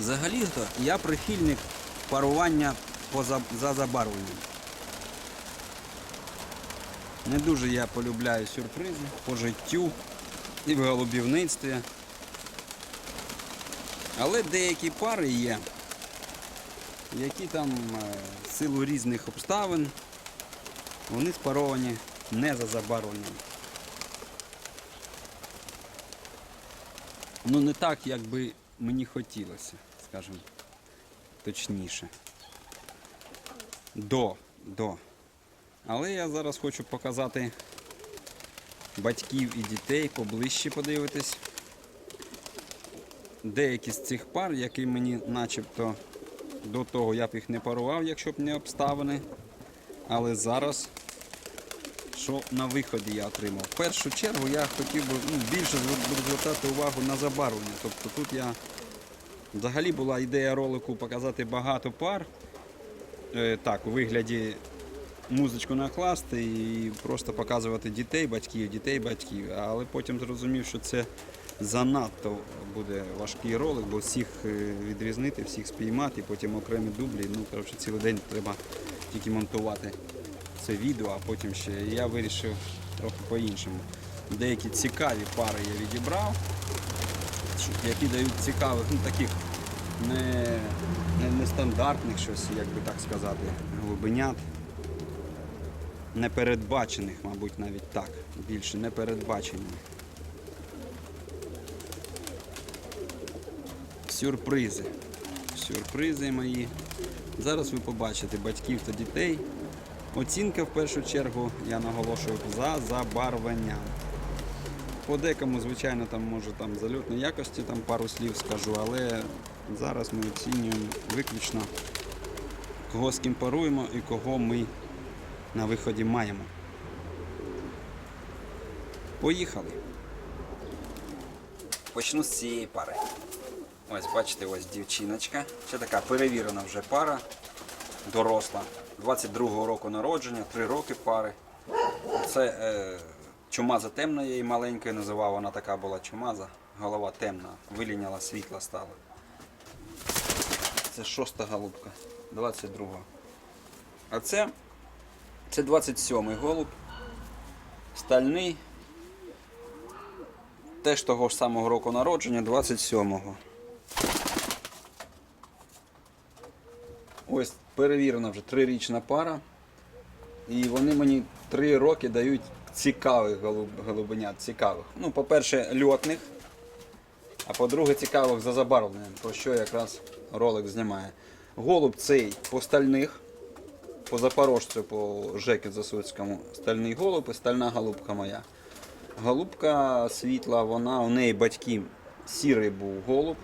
Взагалі-то я прихильник парування за, за забарвленням. Не дуже я полюбляю сюрпризи по життю і в голубівництві. Але деякі пари є, які там е, силу різних обставин вони спаровані не за забарвленням. Ну не так, як би мені хотілося, скажімо точніше. До, до. Але я зараз хочу показати батьків і дітей поближче подивитись. Деякі з цих пар, які мені начебто до того я б їх не парував, якщо б не обставини. Але зараз, що на виході я отримав. В першу чергу я хотів би ну, більше звертати увагу на забарвлення. Тобто тут я взагалі була ідея ролику показати багато пар. Е, так, у вигляді музичку накласти і просто показувати дітей, батьків, дітей, батьків. Але потім зрозумів, що це занадто буде важкий ролик, бо всіх е, відрізнити, всіх спіймати, потім окремі дублі. Ну, коротше, цілий день треба тільки монтувати це відео, а потім ще я вирішив трохи по-іншому. Деякі цікаві пари я відібрав, які дають цікавих, ну таких не, не, нестандартних щось, як би так сказати, глибинят. Непередбачених, мабуть, навіть так. Більше непередбачених. Сюрпризи. Сюрпризи мої. Зараз ви побачите батьків та дітей. Оцінка в першу чергу, я наголошую, за забарвленням. По декому, звичайно, там може там зальотної якості там пару слів скажу, але зараз ми оцінюємо виключно кого з ким паруємо і кого ми на виході маємо. Поїхали. Почну з цієї пари. Ось бачите, ось дівчиночка. Це така перевірена вже пара, доросла. 22-го року народження, 3 роки пари. Це е, чумаза темна, я її маленькою називав, вона така була чумаза. Голова темна, виліняла, світла стала. Це шоста голубка, 22-го. А це, це 27-й голуб. Стальний. Теж того ж самого року народження, 27-го. Ось перевірена вже трирічна пара. І вони мені три роки дають цікавих голуб, голубенят, цікавих. Ну, по-перше, льотних, а по-друге, цікавих за забарвленням, про що якраз ролик знімає. Голуб цей по стальних, по запорожцю, по Жекі Засуцькому, стальний голуб і стальна голубка моя. Голубка світла, вона у неї батьків сірий був голуб,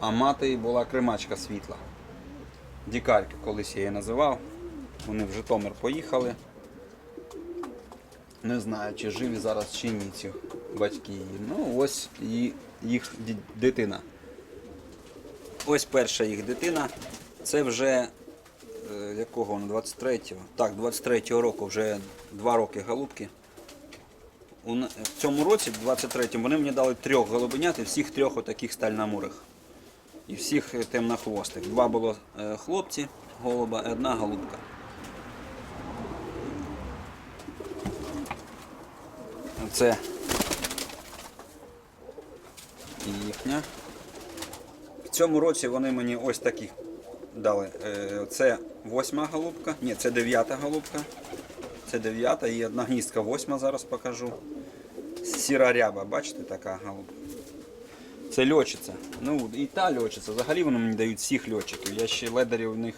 а мати була кримачка світла. Дікарки колись я її називав. Вони в Житомир поїхали. Не знаю, чи живі зараз чи ні ці батьки. Ну, ось і їх дитина. Ось перша їх дитина. Це вже е, якого воно? 23-го? Так, 23-го року вже 2 роки голубки. В цьому році, в 23-му, вони мені дали трьох голубенят і всіх трьох отаких стальномурих. І всіх е, темнохвостих. Два було е, хлопці, голуба, і одна голубка. Це їхня. В цьому році вони мені ось такі дали. Е, Це восьма голубка, ні, це дев'ята голубка. Це дев'ята і одна гніздка восьма зараз покажу. Сіра ряба, бачите, така голубка. Це льочиця. Ну і та льочиця. Взагалі вони мені дають всіх льотчиків. Я ще ледарів в них.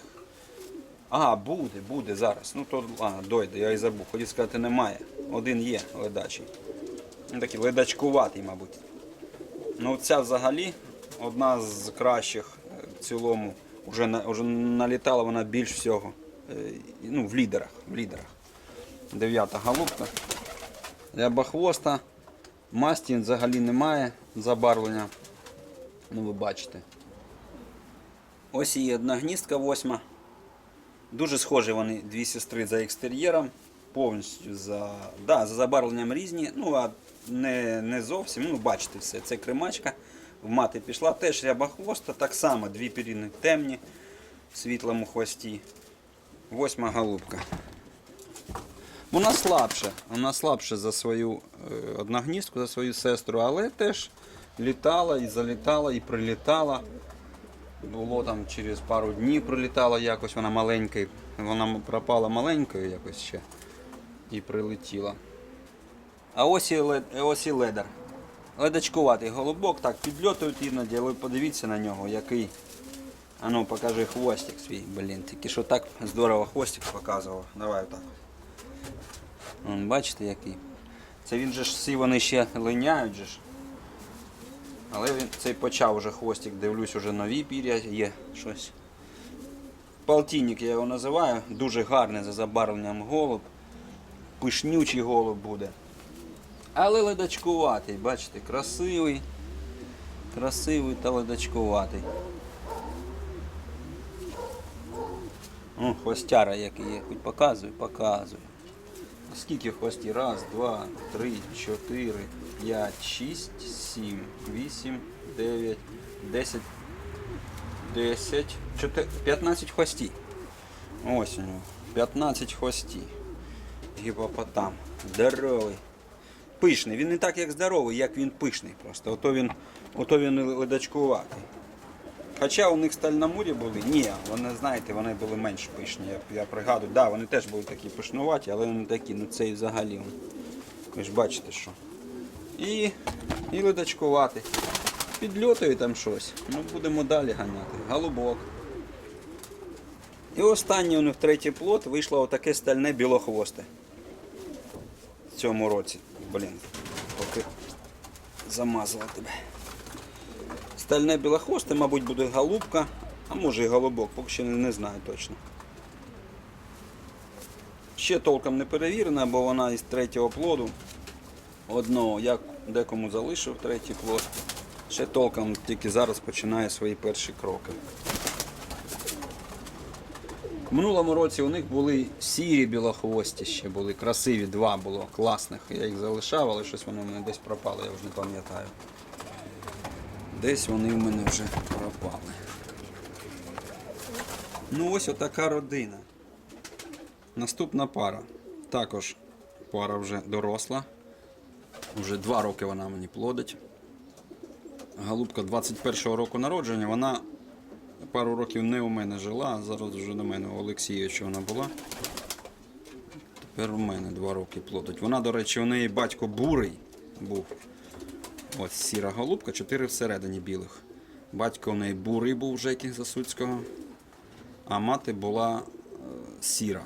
А, буде, буде зараз. Ну то а, дойде, я і забув. Хотів сказати, немає. Один є ледачий. Такий ледачкуватий, мабуть. Ну ця взагалі одна з кращих в цілому. Уже, на, уже налітала вона більш всього. Е, Ну, в лідерах. В лідерах. Дев'ята голубка. Рябохвоста. Масті взагалі немає забарвлення. Ну ви бачите. Ось її одна гніздка восьма. Дуже схожі вони дві сестри за екстер'єром. Повністю за, да, за забарвленням різні. Ну, а не, не зовсім. Ну, бачите все. Це кримачка. в мати пішла, теж рябохвоста, так само дві піріни темні в світлому хвості. Восьма голубка. Вона слабша, вона слабша за свою е, одногніздку, за свою сестру, але теж літала і залітала, і прилітала. Було там через пару днів прилітала якось, вона маленька, вона пропала маленькою якось ще і прилетіла. А ось і, лед, ось і ледар. Ледачкуватий голубок, так, підльотують іноді, але подивіться на нього, який. А ну покажи хвостик свій, блін, тільки що так здорово хвостик показував. Давай отак. Вон, бачите який. Це він же ж всі вони ще линяють же ж. Але він цей почав уже хвостик, дивлюсь, уже нові пір'я є щось. Полтинник я його називаю, дуже гарний за забарвленням голуб. Пишнючий голуб буде. Але ледачкуватий, бачите, красивий. Красивий та ледачкуватий. О, хвостяра який є. Хоч показуй, показуй. Скільки хвості? Раз, два, три, чотири, п'ять, шість, сім, вісім, дев'ять, десять, десять, чотир... 15 хвості. Ось у нього. 15 хвості. Гіпопотам. Здоровий. Пишний. Він не так як здоровий, як він пишний просто. Ото він, ото він ледачкуватий. Хоча у них стальномурі були, ні, вони, знаєте, вони були менш пишні. Я, я пригадую, да, вони теж були такі пишнуваті, але вони такі, ну цей взагалі. он. Ви ж бачите, що. І, і ледачкувати. Підльотує там щось. Ну будемо далі ганяти. Голубок. І останній у них третій плод вийшло отаке стальне білохвосте. Цьому році. Блін, поки замазала тебе. Стальне білохвосте, мабуть, буде голубка, а може і голубок, поки що не, не знаю точно. Ще толком не перевірена, бо вона із третього плоду. Одного я декому залишив третій плод. Ще толком тільки зараз починає свої перші кроки. В минулому році у них були сірі білохвості ще були, красиві, два було класних. Я їх залишав, але щось вони в мене десь пропало, я вже не пам'ятаю. Десь вони в мене вже пропали. Ну ось отака родина. Наступна пара. Також пара вже доросла. Вже два роки вона мені плодить. Голубка 21-го року народження, вона пару років не у мене жила, а зараз вже до мене у Олексійовича вона була. Тепер у мене два роки плодить. Вона, до речі, у неї батько бурий був. Ось сіра голубка, чотири всередині білих. Батько у неї бурий був Жекі Засуцького, а мати була е, сіра.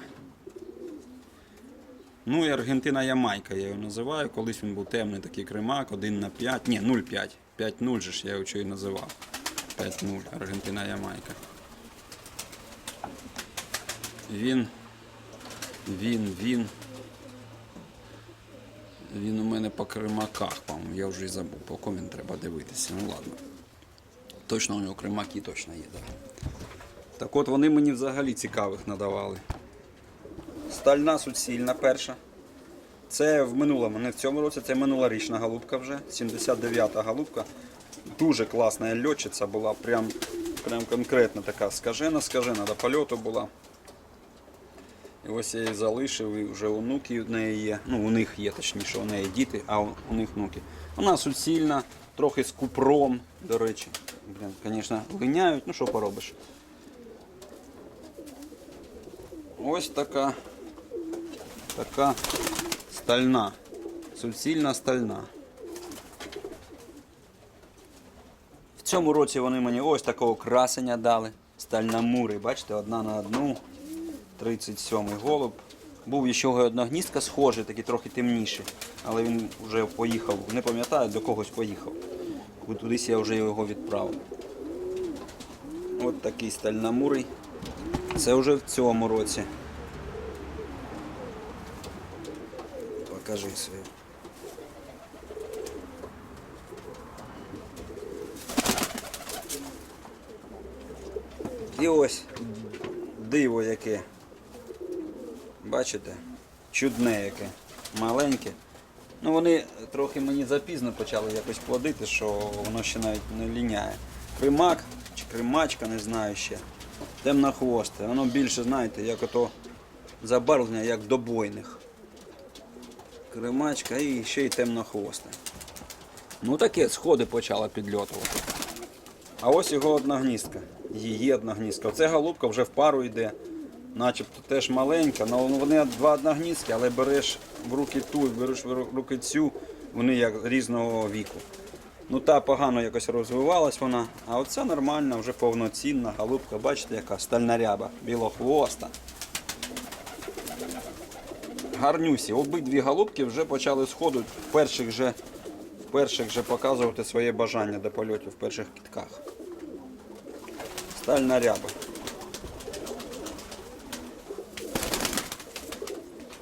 Ну і Аргентина Ямайка я його називаю. Колись він був темний такий кримак, 1 на 5, ні, 0,5. 5-0 же ж я його чого і називав. 5-0, Аргентина Ямайка. Він, він, він. Він у мене по кримаках, по-моєму, я вже і забув, по кому він треба дивитися. Ну ладно. Точно у нього кримаки точно є, так. Так от вони мені взагалі цікавих надавали. Стальна суцільна перша. Це в минулому, не в цьому році, це минулорічна голубка вже, 79-та голубка. Дуже класна льотчиця була, прям, прям конкретно така скажена, скажена до польоту була. І ось я її залишив, і вже онуки в неї є. Ну, у них є, точніше, у неї діти, а у, у них внуки. Вона суцільна, трохи з купром, до речі. Блін, звісно, линяють, ну що поробиш. Ось така, така стальна, суцільна стальна. Цьому році вони мені ось такого красення дали. Стальнамури, бачите, одна на одну. 37-й голуб. Був ще одногніздка схожий, такий трохи темніший, але він вже поїхав, не пам'ятаю, до когось поїхав. Кудись я вже його відправив. От такий стальномурий. Це вже в цьому році. Покажи свою. І ось диво яке. Бачите? Чудне яке. Маленьке. Ну вони трохи мені запізно почали якось плодити, що воно ще навіть не ліняє. Кримак чи кримачка, не знаю ще. Темнохвосте. Воно більше, знаєте, як ото забарвлення, як добойних. Кримачка і ще й темнохвосте. Ну таке, сходи почала підльотувати. А ось його одна гніздка. Її одна гніздка. Оце голубка вже в пару йде. Начебто теж маленька, але вони два одногніздки, але береш в руки ту і береш в руки цю, вони як різного віку. Ну та погано якось розвивалась вона, а оця нормальна, вже повноцінна голубка, бачите, яка стальна ряба, білохвоста. Гарнюсі. Обидві голубки вже почали сходу в перших же, перших же показувати своє бажання до польотів в перших кітках. Стальна ряба.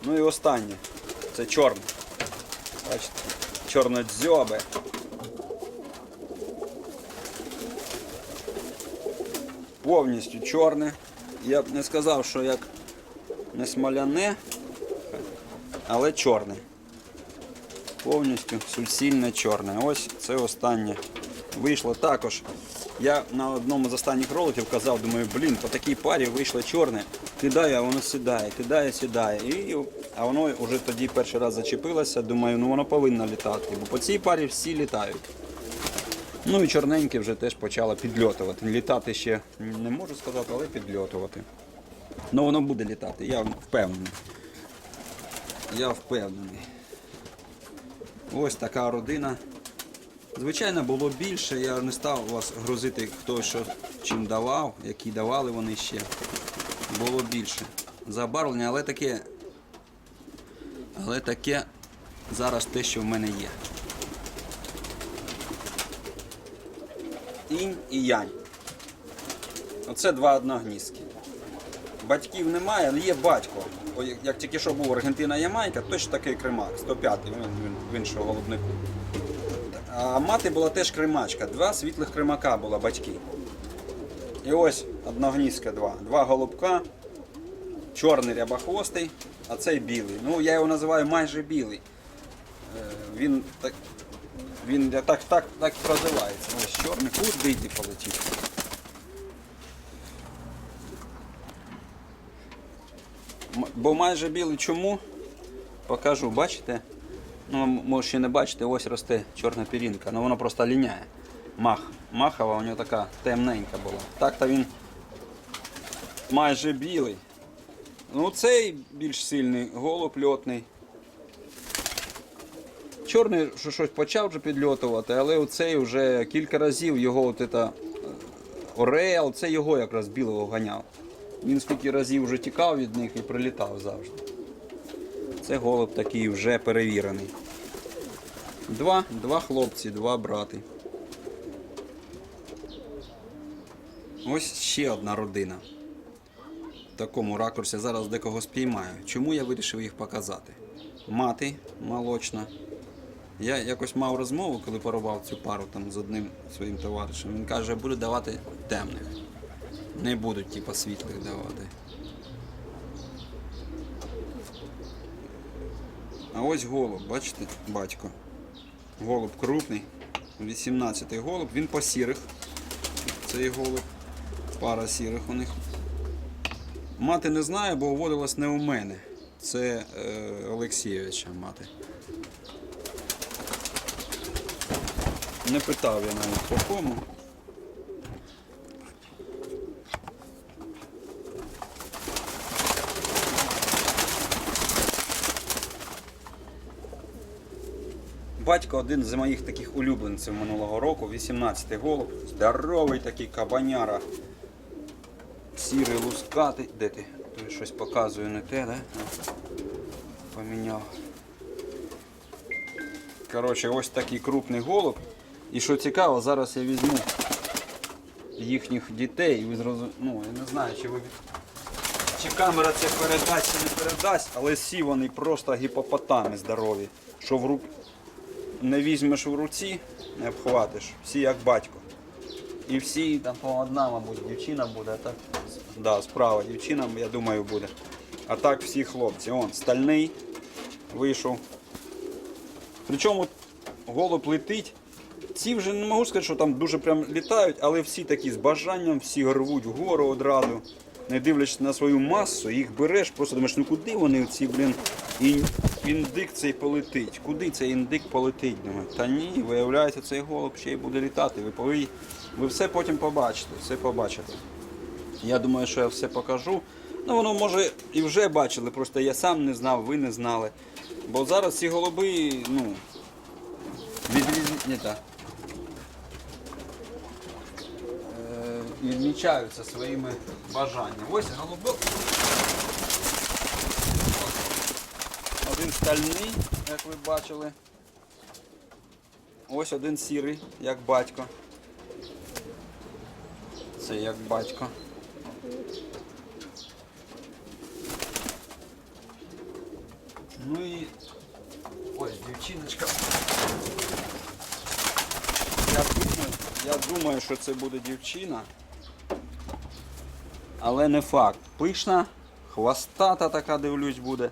Ну і останнє. Це чорне. Бачите? Чорнодзьобе. Повністю чорне. Я б не сказав, що як не смоляне, але чорне. Повністю суцільне чорне. Ось це останнє. Вийшло також. Я на одному з останніх роликів казав, думаю, блін, по такій парі вийшло чорне. Кидаю, а воно сідає, кидає, сідає. І, а воно вже тоді перший раз зачепилося. Думаю, ну воно повинно літати. Бо по цій парі всі літають. Ну і чорненьке вже теж почало підльотувати. Літати ще не можу сказати, але підльотувати. Ну воно буде літати, я впевнений. Я впевнений. Ось така родина. Звичайно, було більше, я не став вас грузити, хто що чим давав, які давали вони ще. Було більше. Забарвлення, але таке. Але таке зараз те, що в мене є. Інь і янь. Оце два одногніздки. Батьків немає, але є батько. Як- тільки що був Аргентина Ямайка, точно такий кримак, 105-й, він, він в іншого голубнику. А мати була теж кримачка. Два світлих кримака була батьки. І ось одногніздка два. Два голубка, чорний рябохвостий, а цей білий. Ну, я його називаю майже білий. Е, Він так, він так, так, так, прозивається. Ось чорний, куди йти полетів. Бо майже білий чому? Покажу, бачите? Ну, може ще не бачите, ось росте чорна пірінка, але воно просто ліняє. Мах. Махова у нього така темненька була. Так-то він майже білий. Ну, цей більш сильний, голуб льотний. Чорний що щось почав вже підльотувати, але оцей вже кілька разів його от ета, е, Ореал, це його якраз білого ганяв. Він скільки разів вже тікав від них і прилітав завжди. Це голуб такий вже перевірений. Два, два хлопці, два брати. Ось ще одна родина. В такому ракурсі зараз декого спіймаю. Чому я вирішив їх показати? Мати молочна. Я якось мав розмову, коли порубав цю пару там з одним своїм товаришем. Він каже, буду давати темних. Не будуть, типа, світлих давати. А ось голуб, бачите, батько. Голуб крупний. 18-й голуб, він по сірих. Цей голуб. Пара сірих у них. Мати не знаю, бо вводилась не у мене. Це е, Олексійовича мати. Не питав я навіть по кому. Батько один з моїх таких улюбленців минулого року, 18-й голуб, здоровий такий кабаняра. Сірий лускатий. Де ти? Той щось показує не те, да? Поміняв. Коротше, ось такий крупний голуб. І що цікаво, зараз я візьму їхніх дітей і ви зрозумієте, ну я не знаю, чи ви чи камера це передасть, чи не передасть, але всі вони просто гіпопотами здорові. Що в рук не візьмеш в руці, не обхватиш. Всі як батько. І всі там по одна, мабуть, дівчина буде, а так. Да, справа дівчина, я думаю, буде. А так всі хлопці. Он, стальний вийшов. Причому голуб летить. Ці вже не можу сказати, що там дуже прям літають, але всі такі з бажанням, всі рвуть вгору одразу. Не дивлячись на свою масу, їх береш, просто думаєш, ну куди вони ці, блін, ін- індик цей полетить? Куди цей індик полетить? Та ні, виявляється, цей голуб ще й буде літати. Ви, повинні, ви все потім побачите, все побачите. Я думаю, що я все покажу. Ну, воно може і вже бачили, просто я сам не знав, ви не знали. Бо зараз ці голуби, ну, відрізні. Так. Е, відмічаються своїми бажаннями. Ось голубок. Один стальний, як ви бачили. Ось один сірий, як батько. Це як батько. Ну і ось дівчиночка. Я думаю, я думаю, що це буде дівчина. Але не факт. Пишна, хвостата така, дивлюсь, буде.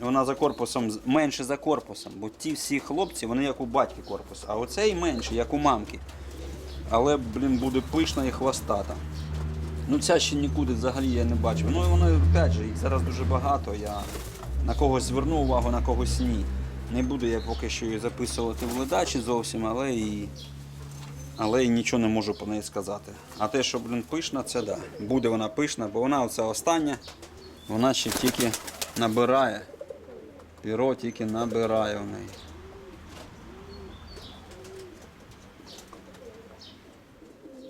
Вона за корпусом менше за корпусом, бо ті всі хлопці, вони як у батьки корпус, а оцей менше, як у мамки. Але, блін, буде пишна і хвостата. Ну ця ще нікуди взагалі я не бачив. Ну і воно опять же, їх зараз дуже багато. Я на когось зверну увагу, на когось ні. Не буду я поки що її записувати в ледачі зовсім, але і. Але і нічого не можу по неї сказати. А те, що, блін, пишна, це да. Буде вона пишна, бо вона оця остання, вона ще тільки набирає. Піро тільки набирає в неї.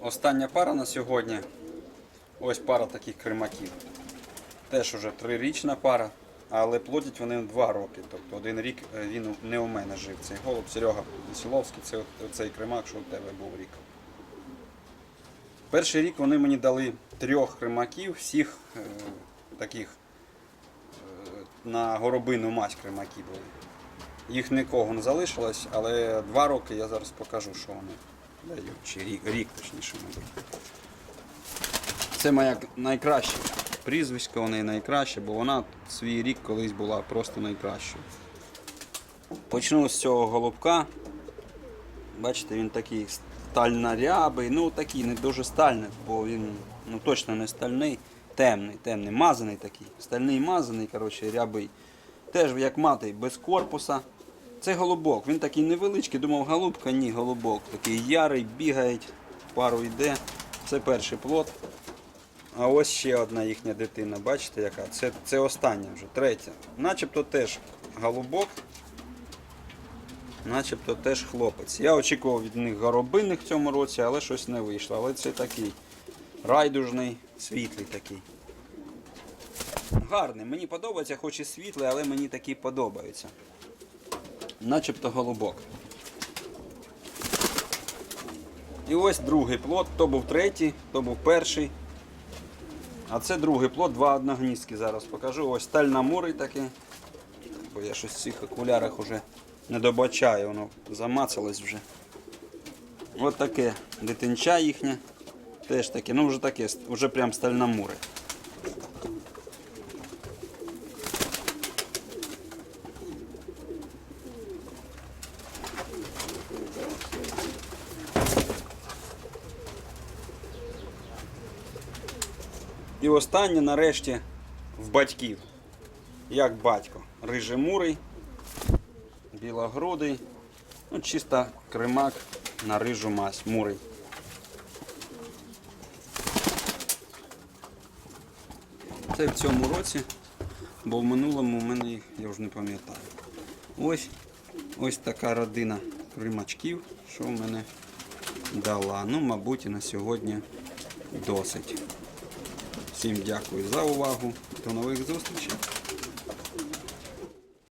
Остання пара на сьогодні. Ось пара таких кримаків. Теж уже трирічна пара, але плодять вони два роки. Тобто один рік е, він не у мене жив. Цей голуб Серега Веселовський, це цей кримак, що у тебе був рік. Перший рік вони мені дали трьох кримаків, всіх е, таких на горобину мать кримаки були. Їх нікого не залишилось, але два роки я зараз покажу, що вони дають. Чи рік, рік точніше, мабуть. Це моя найкраща прізвисько, вона найкраще, бо вона свій рік колись була просто найкращою. Почну з цього голубка. Бачите, він такий стальнорябий, ну такий не дуже стальний, бо він ну, точно не стальний, темний, темний, мазаний такий. Стальний мазаний, коротше, рябий. Теж як матий, без корпуса. Це голубок, він такий невеличкий, думав, голубка, ні, голубок. Такий ярий, бігає, пару йде. Це перший плод. А ось ще одна їхня дитина, бачите яка? Це, це остання вже, третя. Начебто теж голубок, начебто теж хлопець. Я очікував від них горобинних в цьому році, але щось не вийшло. Але це такий райдужний, світлий такий. Гарний, мені подобається, хоч і світлий, але мені такі подобаються. Начебто голубок. І ось другий плод, то був третій, то був перший. А це другий плод, два одногніздки зараз покажу. Ось стальномурий такий. Бо я щось в цих окулярах вже не добачаю, воно замацалось вже. Ось таке дитинча їхнє. Теж таке, ну вже таке, вже прям стальномури. І останнє нарешті в батьків. Як батько. Рижемурий, білогрудий, ну чисто кримак на рижу мазь, мурий. Це в цьому році, бо в минулому в мене їх я вже не пам'ятаю. Ось ось така родина примачків, що в мене дала. Ну, мабуть, і на сьогодні досить. Всім дякую за увагу. До нових зустрічей.